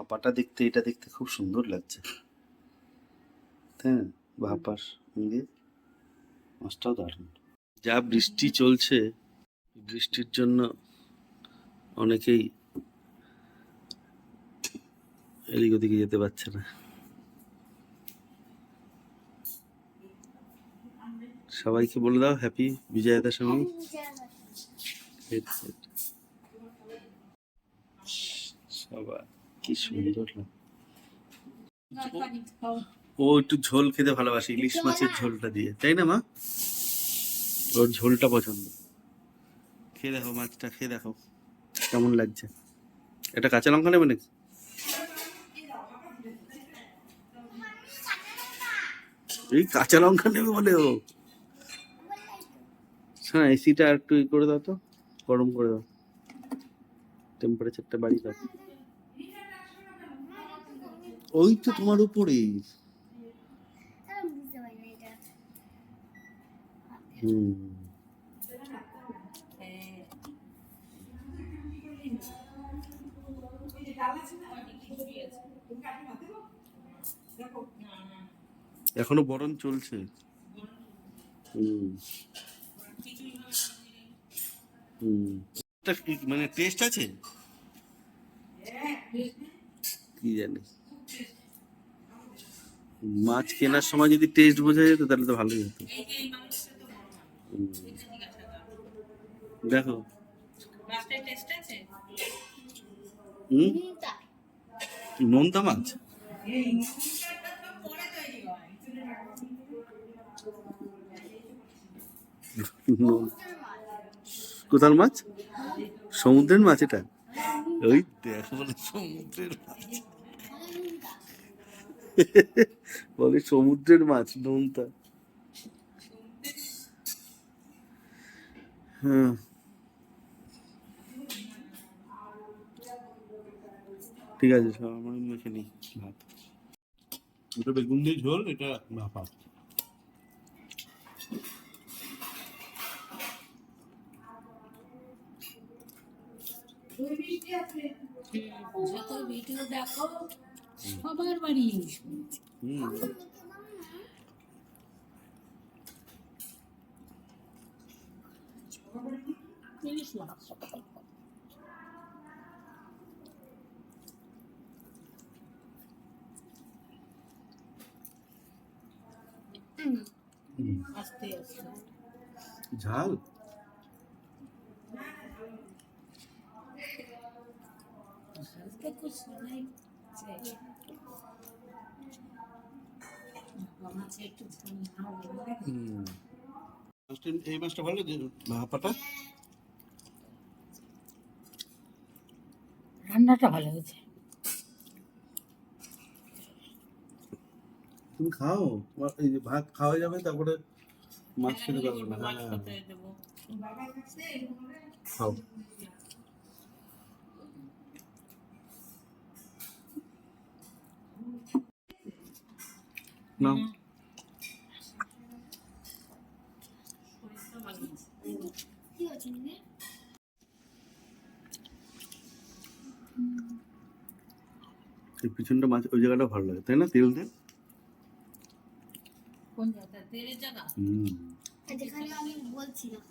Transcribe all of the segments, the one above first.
ভাপাটা দেখতে এটা দেখতে খুব সুন্দর লাগছে। হ্যাঁ ভাপার সঙ্গে মাছটাও দারুণ। যা বৃষ্টি চলছে বৃষ্টির জন্য অনেকেই এদিক ওদিকে যেতে পারছে না। সবাইকে বলে দাও হ্যাপি বিজয়া দশমী সবাই কি সুন্দর ও একটু ঝোল খেতে ভালোবাসে ইলিশ মাছের ঝোলটা দিয়ে। তাই না মা? ওর ঝোলটা পছন্দ। খেয়ে দেখো মাছটা খেয়ে দেখো। কেমন লাগছে? এটা কাঁচা লঙ্কা নেবে নাকি? এই কাঁচা লঙ্কা নেবে বলে ও। হ্যাঁ এসিটা একটু ই করে দাও তো গরম করে দাও। টেম্পারেচারটা বাড়িয়ে দাও। ওই তো তোমার উপরেই হুম। এখনও বরণ চলছে। মানে টেস্ট আছে? কি জানি। মাছ কেনার সময় যদি টেস্ট বোঝা যেত, তাহলে তো ভালোই হতো। দেখো। নোনতা মাছ? কোথার মাছ? সমুদ্রের মাছ এটা? ওই দেখো বলে সমুদ্রের মাছ। বলে সমুদ্রের মাছ, নোনতা। হ্যাঁ ঠিক আছে সব আমার মেখে নিই ভাত। ওটা বেগুন দিয়ে ঝোল, এটা ভাপা ভিডিও দেখো সবার বাড়ি ইলিশ মাছ। আস্তে ঝাল? নাই চাই এই মাছটা ভালো ভাপাটা? রান্নাটা ভালো হয়েছে। তুমি খাও? তোমার এই যে ভাত খাওয়া যাবে তারপরে মাছ খেতে পারবে না। হ্যাঁ। খাও। এই পিছনটা মাছ ওই জায়গাটা ভালো লাগে তাই না তেল দিয়ে কোন জায়গা তেলের জায়গা? হুম। যেখানে আমি বলছিলাম।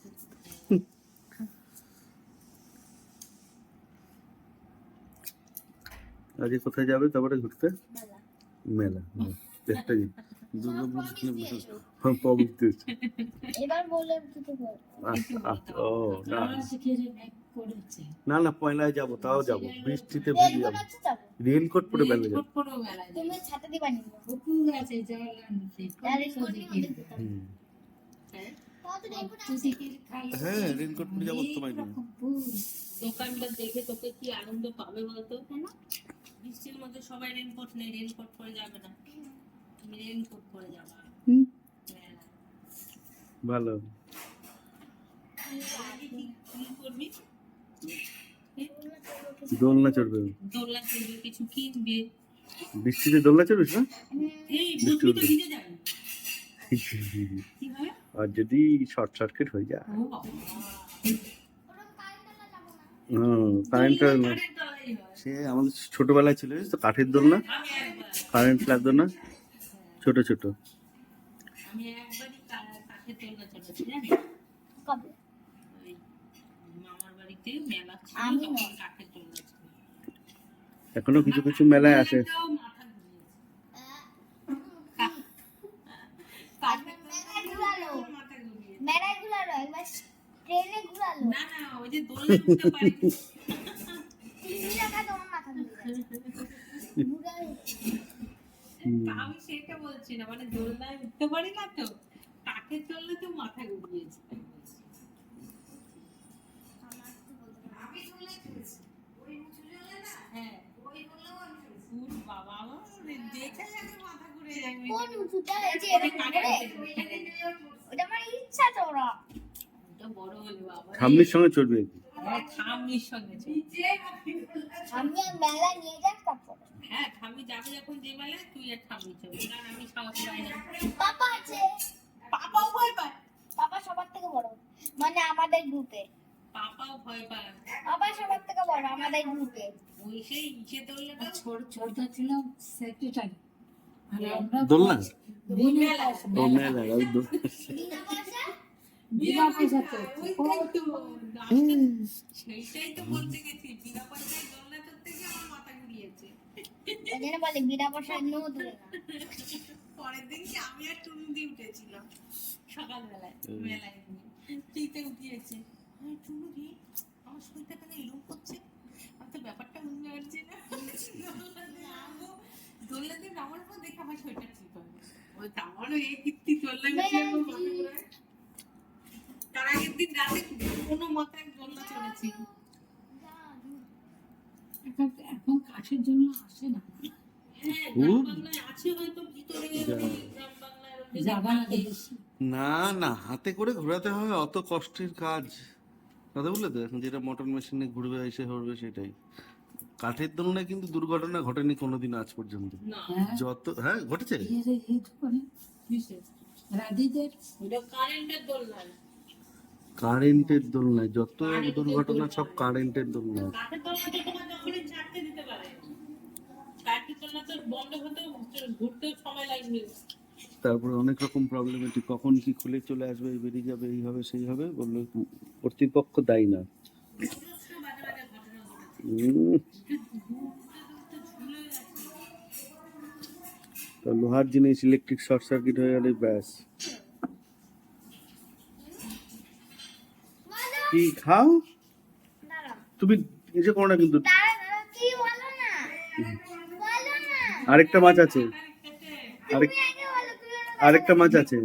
আজকে কোথায় যাবে? তারপরে ঘুরতে? মেলা। হুম, একটা দুর্গা পুজো হ্যাঁ পবিত্র এবার বলে দুটো বল। আচ্ছা আচ্ছা ও না। না না পয়লায় যাব তাও যাব। বৃষ্টিতে ভিজে যাব। রেনকোট পরে বেলা যাব। তুমি ছাতা দিবা নি আছে জল হ্যাঁ? রেনকোট হ্যাঁ, পরে যাব তোমায় নিয়ে। দোকানটা দেখে তোকে কি আনন্দ পাবে বলতো? কেন? বৃষ্টির মধ্যে সবাই রেনকোট নেই রেনকোট পরে যাবে না। তুমি পরে যাবে হুম। ভালো। দোলনা চড়বে। দোলনা কিনবে কিছু কিনবে বৃষ্টিতে দোলনা। চড়বিস না আর যদি শর্ট সার্কিট হয়ে যায়। কারেন্ট সে আমাদের ছোটবেলায় ছিল তো কাঠের দোলনা? কারেন্ট লাগতো না ছোট ছোট। আমি একবারই কা- কাঠের চলেছি জানিস? কবে? মামার বাড়িতে মেলা ছিল তখন না। কাঠের এখনও কিছু কিছু মেলায় ঘুরালো। না না ওই যে দোলনায় উঠতে পারি। তিন টাকা তোমার মাথা ঘুরে ঘুরালো হুম। আমি সেটা বলছি না মানে দোলনায় উঠতে পারি না তো মাথা ঘুরিয়েছে তো। আমি ওই উঁচু দোলনা না হ্যাঁ। ওই আমি বাবা আমার দেখে যাবে মাথা ঘুরে যাবে কোন উঁচুটা এই যে ওই এরকম কাঠের করে? দোলনা। ওটা আমার ইচ্ছা তো ওরা বড় হলে বাবা। ঠাম্মির সঙ্গে চড়বে হ্যাঁ ঠাম্মির সঙ্গে আমি মেলা নিয়ে যাক তারপর। হ্যাঁ ঠাম্মি যাবে যখন যে বেলায় তুই আর ঠাম্মি চলবি কারণ আমি সাহস পাই না। পাপা আছে। পাপাও ভয় পায়। পাপা সবার থেকে বড়। মানে আমাদের গ্রুপে পাপাও ভয় পায়। পাপা সবার থেকে বড় আমাদের গ্রুপে ওই সেই ইসে দোলনাটা ছোট ছোট ছিল সেক্রেটারি দোলনা? ও মেলা ওই দোল- বিনা পয়সা? বিনা পয়সা তো ওইটাই তো আমি তো সেইটাই তো বলতে গেছি। বিনা পয়সায় দোলনা চড়তে গিয়ে ওই জন্য বলে বিনা পয়সা নো না। পরের দিন কি আমি আর টুনু দিয়ে উঠেছিলাম? সকালবেলায়। মেলায় ফ্রিতে উঠিয়েছে। আমি টুনু দি আমার শরীরটা কেন এরকম করছে? আমি তো ব্যাপারটা বুঝতে পারছি না। দোলনা দিয়ে নামার পর দেখে আমার শরীরটা ঠিক হবে ওই তারপরে এই কীর্তি দোলনা গেছে আমার মাথা ঘোরায়। তার আগের দিন রাতে কোনো মতে দোলনা চলেছি এখন এখন জন্য আসে না হ্যাঁ না হাতে করে ঘোরাতে হবে অত কষ্টের কাজ কথা বললে তো এখন যেটা মোটর মেশিনে ঘুরবে এসে ঘুরবে সেটাই কাঠের তুলনায় কিন্তু দুর্ঘটনা ঘটেনি কোনোদিন আজ পর্যন্ত হ্যাঁ যত হ্যাঁ ঘটেছে? রাধিদের কারেন্টের দোলনায় কারেন্টের দোলনায় যত দুর্ঘটনা সব কারেন্টের দোলনায়। কাঠের দোলনাতে তোমার যখনই ছাড়তে দিতে পারে। কাঠের দোলনা তো বন্ধ হতে ঘুরতে সময় লাগবে। তারপরে অনেক রকম প্রবলেম প্রবলেমেটিক কখন কি খুলে চলে আসবে বেরিয়ে যাবে এই হবে সেই হবে বললে কর্তৃপক্ষ দায়ী না। তো লোহার জিনিস ইলেকট্রিক শর্ট সার্কিট হয়ে গেলে ব্যাস। কি খাও? তুমি নিজে করো না কিন্তু। আরেকটা মাছ আছে। আরেকটা মাছ আছে।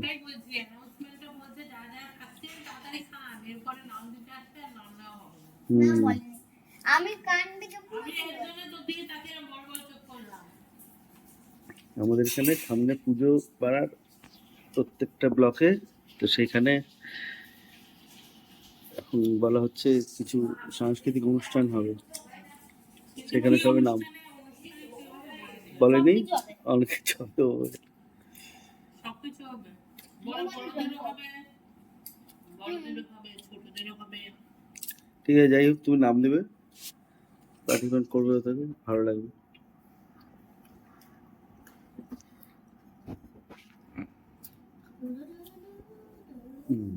আমাদের এখানে সামনে পুজো পাড়ার প্রত্যেকটা ব্লকে, তো সেখানে বলা হচ্ছে কিছু সাংস্কৃতিক অনুষ্ঠান হবে। সেখানে সবে নাম। বলেনি? অনেক কিছু হবে। ঠিক আছে, যাই হোক, তুমি নাম দেবে। পার্টিসিপেট করবে ওটাকে ভালো লাগবে হুম।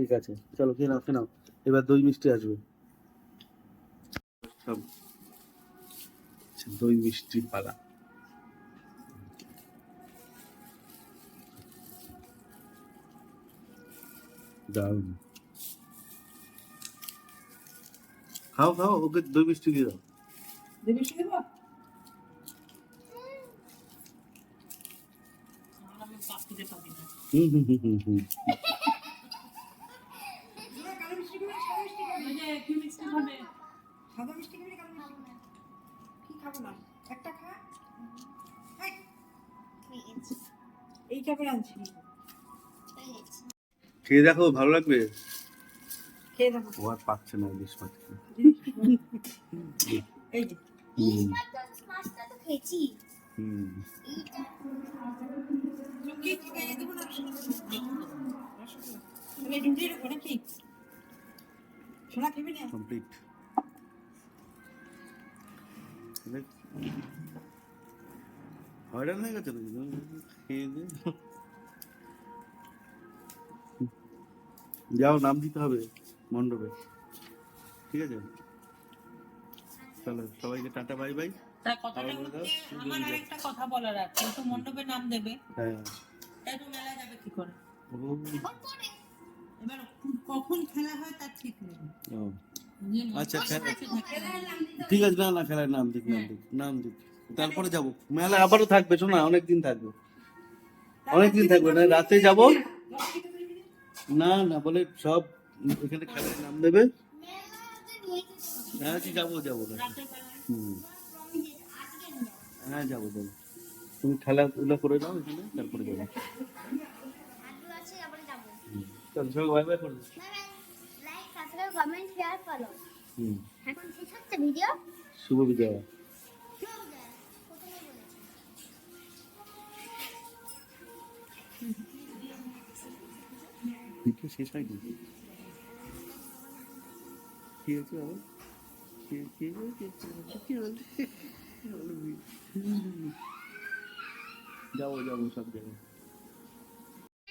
ঠিক আছে। চলো খেয়ে নাও খেয়ে নাও। এবার দই মিষ্টি আসবে। আচ্ছা, দই মিষ্টির পালা। দারুণ। খাও খাও ওকে দই মিষ্টি দিয়ে দাও। দেবে সে দেবো? হুম হুম হুম হুম হুম ওই যে কি মিষ্টি খাবে সাদা মিষ্টি খাবি না কালো মিষ্টি খাবি? কি খাব না। একটা খা। এই, কাপড় আনছি। খেয়ে দেখো ভালো লাগবে? খেয়ে দেখো। ও আর পাচ্ছে না ইলিশ মাছ এই যে। ইলিশ হয়রান হয়ে গেছে নাকি খেয়ে দিয়ে যাও নাম দিতে হবে মণ্ডপে। ঠিক আছে? চলো সবাইকে টাটা বাই বাই। কথাটা হচ্ছে আমার নিজে। কথা বলার আছে মণ্ডপে নাম দেবে। হ্যাঁ। তাই মেলা যাবে কি করে? এবার কখন খেলা হয় তার ঠিক নেই। আচ্ছা, থাকে। ঠিক আছে। না না খেলার নাম দিক নাম দিক নাম দিক। তারপরে যাব। মেলা আবারও থাকবে শোনা অনেক দিন থাকবে। অনেক দিন থাকবে না রাতে যাব। না না বলে সব এখানে খেলার নাম দেবে। হ্যাঁ যাব যাব হুম। হ্যাঁ যাব যাব। তুমি খেলাধুলা করে নাও এখানে তারপরে যাব। চল সবাই বাই বাই করবে Share, follow. হুম। এখন শেষ হচ্ছে ভিডিও শুভ বিজয় ভিডিও শেষ হয়নি? কি হয়েছে আবার কি কি কি? যাব যাব সব জায়গায়।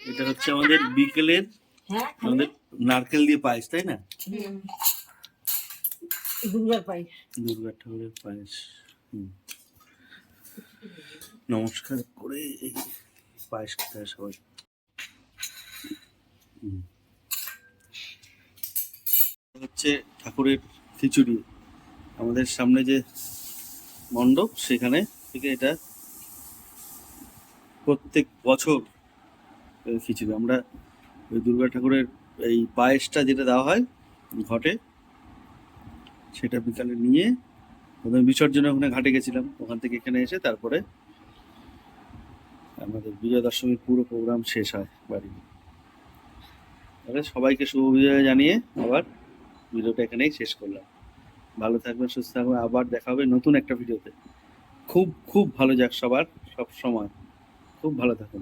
এটা হচ্ছে আমাদের বিকেলের নারকেল দিয়ে পায়েস তাই না? দুর্গার পাই দুর্গা ঠাকুরের পায়েস হুম। নমস্কার করে পায়েস খেতে সবাই। হুম। হচ্ছে ঠাকুরের খিচুড়ি। আমাদের সামনে যে মণ্ডপ সেখানে থেকে এটা প্রত্যেক বছর খিচুড়ি। আমরা ওই দুর্গা ঠাকুরের এই পায়েসটা যেটা দেওয়া হয় ঘটে, সেটা বিকালে নিয়ে প্রথমে বিসর্জনে ওখানে ঘাটে গেছিলাম। ওখান থেকে এখানে এসে তারপরে আমাদের বিজয়া দশমীর পুরো প্রোগ্রাম শেষ হয় বাড়ি। তাহলে সবাইকে শুভ বিজয় জানিয়ে আবার ভিডিওটা এখানেই শেষ করলাম। ভালো থাকবেন, সুস্থ থাকবেন, আবার দেখা হবে নতুন একটা ভিডিওতে। খুব খুব ভালো যাক সবার, সব সময়। খুব ভালো থাকুন।